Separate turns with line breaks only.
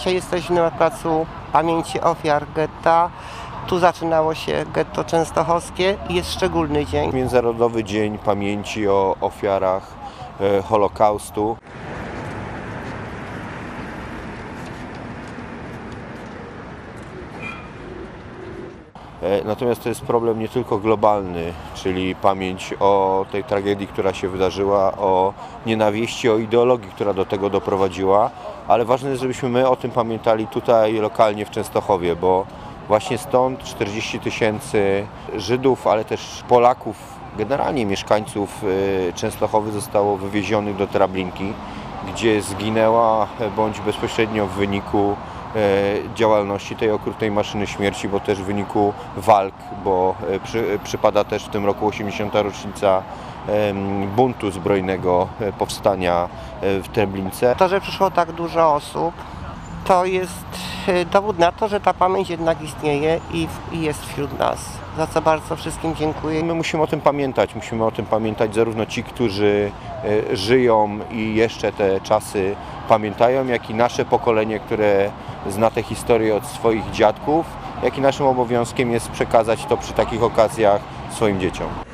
Dzisiaj jesteśmy na placu pamięci ofiar getta. Tu zaczynało się getto częstochowskie i jest szczególny dzień.
Międzynarodowy Dzień Pamięci o ofiarach e, Holokaustu. Natomiast to jest problem nie tylko globalny, czyli pamięć o tej tragedii, która się wydarzyła, o nienawiści, o ideologii, która do tego doprowadziła, ale ważne jest, żebyśmy my o tym pamiętali tutaj lokalnie w Częstochowie, bo właśnie stąd 40 tysięcy Żydów, ale też Polaków, generalnie mieszkańców e, Częstochowy zostało wywiezionych do Trablinki, gdzie zginęła e, bądź bezpośrednio w wyniku e, działalności tej okrutnej maszyny śmierci, bo też w wyniku walk, bo e, przy, przypada też w tym roku 80. rocznica buntu zbrojnego e, powstania e, w Treblince.
To, że przyszło tak dużo osób, to jest e, dowód na to, że ta pamięć jednak istnieje i, jest wśród nas. Za co bardzo wszystkim dziękuję.
My musimy o tym pamiętać. Musimy o tym pamiętać zarówno ci, którzy e, żyją i jeszcze te czasy pamiętają, jak i nasze pokolenie, które zna tę historię od swoich dziadków, jak i naszym obowiązkiem jest przekazać to przy takich okazjach swoim dzieciom.